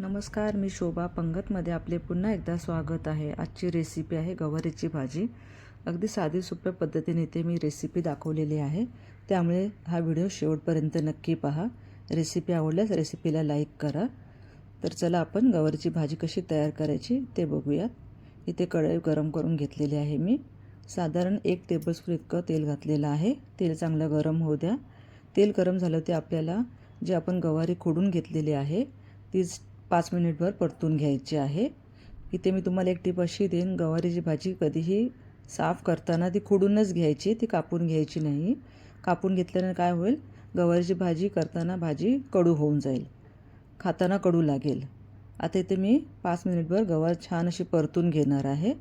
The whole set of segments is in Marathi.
नमस्कार मी शोभा. पंगतमध्ये आपले पुन्हा एकदा स्वागत आहे. आजची रेसिपी आहे गवारीची भाजी. अगदी साधी सोप्या पद्धतीने इथे मी रेसिपी दाखवलेली आहे. त्यामुळे हा व्हिडिओ शेवटपर्यंत नक्की पहा. रेसिपी आवडल्यास रेसिपीला लाईक करा. तर चला आपण गवारीची भाजी कशी तयार करायची ते बघूयात. इथे कढई गरम करून घेतलेली आहे मी. साधारण एक टेबलस्पून इतकं तेल घातलेलं आहे. तेल चांगलं गरम होऊ द्या. तेल गरम झालं ते आपल्याला जे आपण गवारी खोडून घेतलेली आहे तीच पाच मिनिटभर परतून घ्यायची आहे. इथे मी तुम्हाला एक टीप अशी देईन गवारीची भाजी कधीही साफ करताना ती खोडूनच घ्यायची ती कापून घ्यायची नाही. कापून घेतल्याने काय होईल? गवारीची भाजी करताना भाजी कडू होऊन जाईल खाताना कडू लागेल. आता इथे मी पाच मिनिटभर गवार छान अशी परतून घेणार आहे.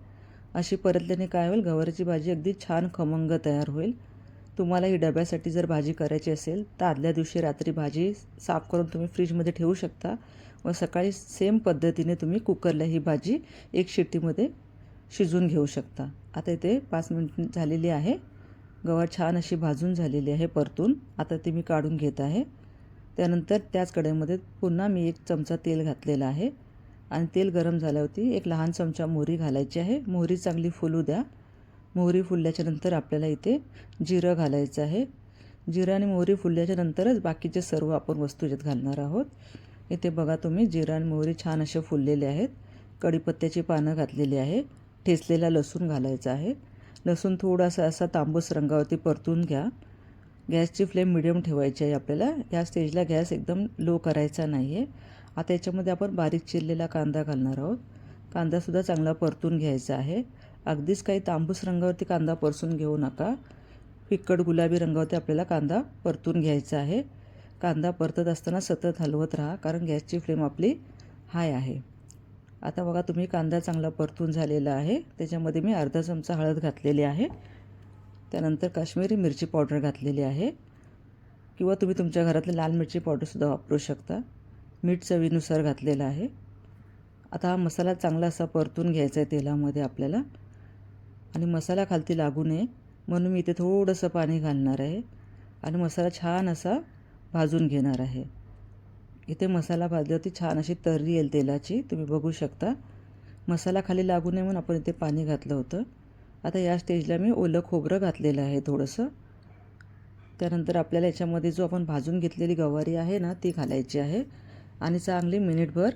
अशी परतल्याने काय होईल? गवारीची भाजी अगदी छान खमंग तयार होईल. तुम्हाला ही डब्यासाठी जर भाजी करायची असेल तर आदल्या दिवशी रात्री भाजी साफ करून तुम्ही फ्रीजमध्ये ठेवू शकता. व सकाळी सेम पद्धतीने तुम्ही कुकरला ही भाजी एक शिट्टीमध्ये शिजवून घेऊ शकता. आता इथे पाच मिनिट झालेली आहे. गवार छान अशी भाजून झालेली आहे परतून. आता ती मी काढून घेत आहे. त्यानंतर त्याच कढईमध्ये पुन्हा मी एक चमचा तेल घातलेला आहे. आणि तेल गरम झाल्यावरती एक लहान चमचा मोहरी घालायची आहे. मोहरी चांगली फुलू द्या. मोहरी फुलल्याच्या नंतर आपल्याला इथे जिरं घालायचं आहे. जिरं आणि मोहरी फुलल्याच्या नंतरच बाकीचे सर्व आपण वस्तू याच्यात घालणार आहोत. इथे बघा तुम्ही जिरं आणि मोहरी छान असे फुललेले आहेत. कढीपत्त्याची पानं घातलेली आहे. ठेचलेला लसूण घालायचा आहे. लसूण थोडासा असा तांबूस रंगावरती परतून घ्या. गॅसची फ्लेम मिडियम ठेवायची आहे आपल्याला. या स्टेजला गॅस एकदम लो करायचा नाही आहे आता याच्यामध्ये आपण बारीक चिरलेला कांदा घालणार आहोत. कांदासुद्धा चांगला परतून घ्यायचा आहे. अगदीच काही तांबूस रंगावरती कांदा परसून घेऊ नका. फिक्कट गुलाबी रंगावरती आपल्याला कांदा परतून घ्यायचा आहे. कांदा परतत असताना सतत हलवत राहा कारण गॅसची फ्लेम आपली हाय आहे. आता बघा तुम्ही कांदा चांगला परतून झालेला आहे. त्याच्यामध्ये मी अर्धा चमचा हळद घातलेली आहे. त्यानंतर काश्मीरी मिरची पावडर घातलेली आहे. किंवा तुम्ही तुमच्या घरातली लाल मिरची पावडरसुद्धा वापरू शकता. मीठ चवीनुसार घातलेलं आहे. आता हा मसाला चांगला असा परतून घ्यायचा आहे तेलामध्ये आपल्याला. आणि मसाला खालती लागू नये. म्हणून मी इथे थोडंसं पाणी घालणार आहे. आणि मसाला छान असा भाजून घेणार आहे. इथे मसाला भाजल्यावरती छान अशी तर्री येईल तेलाची. तुम्ही बघू शकता. मसाला खाली लागू नये म्हणून आपण इथे पाणी घातलं होतं. आता या स्टेजला मी ओलं खोबरं घातलेलं आहे थोडंसं. त्यानंतर आपल्याला याच्यामध्ये जो आपण भाजून घेतलेली गवारी आहे ना ती घालायची आहे. आणि चांगली मिनिटभर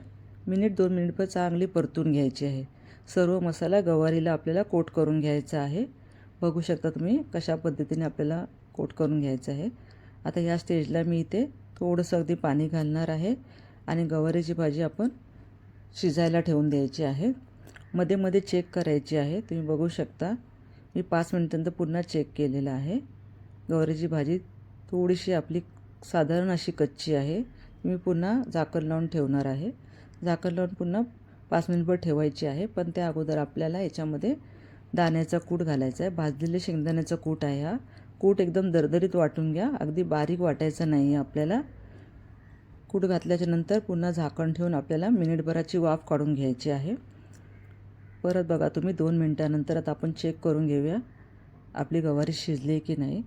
मिनिट दोन मिनिटभर चांगली परतून घ्यायची आहे. सर्व मसाला गवारीला आपल्याला कोट करून घ्यायचा आहे. बघू शकता तुम्ही कशा पद्धतीने आपल्याला कोट करून घ्यायचं आहे. आता या स्टेजला मी इथे थोडंसं अगदी पाणी घालणार आहे आणि गवारीची भाजी आपण शिजायला ठेवून द्यायची आहे. मध्ये मध्ये चेक करायची आहे. तुम्ही बघू शकता मी पाच मिनिटांतर पुन्हा चेक केलेलं आहे. गवारीची भाजी थोडीशी आपली साधारण अशी कच्ची आहे. मी पुन्हा झाकण लावून ठेवणार आहे. झाकण लावून पुन्हा पाच मिनिटभर ठेवायची आहे पण त्या अगोदर आपल्याला याच्यामध्ये दाण्याचा कूट घालायचा आहे. भाजलेले शेंगदाण्याचा कूट आहे हा. कूट एकदम दरदरीत वाटून घ्या. अगदी बारीक वाटायचं नाही आहे आपल्याला. कूट घातल्याच्या नंतर पुन्हा झाकण ठेवून आपल्याला मिनिटभराची वाफ काढून घ्यायची आहे. परत बघा तुम्ही दोन मिनटानंतर आता आपण चेक करून घेऊया आपली गवारी शिजली की नाही.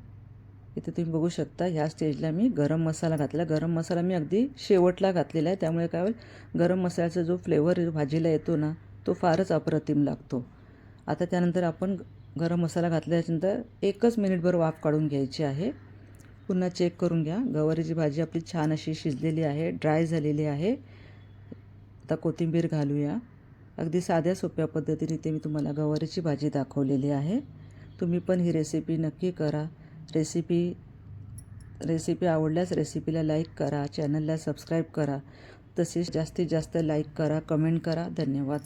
इथे तुम्ही बघू शकता ह्या स्टेजला मी गरम मसाला घातला. गरम मसाला मी अगदी शेवटला घातलेला आहे. त्यामुळे काय होईल गरम मसाल्याचा जो फ्लेवर भाजीला येतो ना तो फारच अप्रतिम लागतो. आता त्यानंतर आपण गरम मसाला घातल्यानंतर एकच मिनिटभर वाफ काढून घ्यायची आहे. पुन्हा चेक करून घ्या. गवारीची भाजी आपली छान अशी शिजलेली आहे ड्राय झालेली आहे. आता कोथिंबीर घालूया. अगदी साध्या सोप्या पद्धतीने ते मी तुम्हाला गवारीची भाजी दाखवलेली आहे. तुम्ही पण ही रेसिपी नक्की करा. रेसिपी रेसिपी आवडल्यास रेसिपीला लाईक करा चॅनलला सबस्क्राईब करा. तसेच जास्तीत जास्त लाईक करा कमेंट करा. धन्यवाद.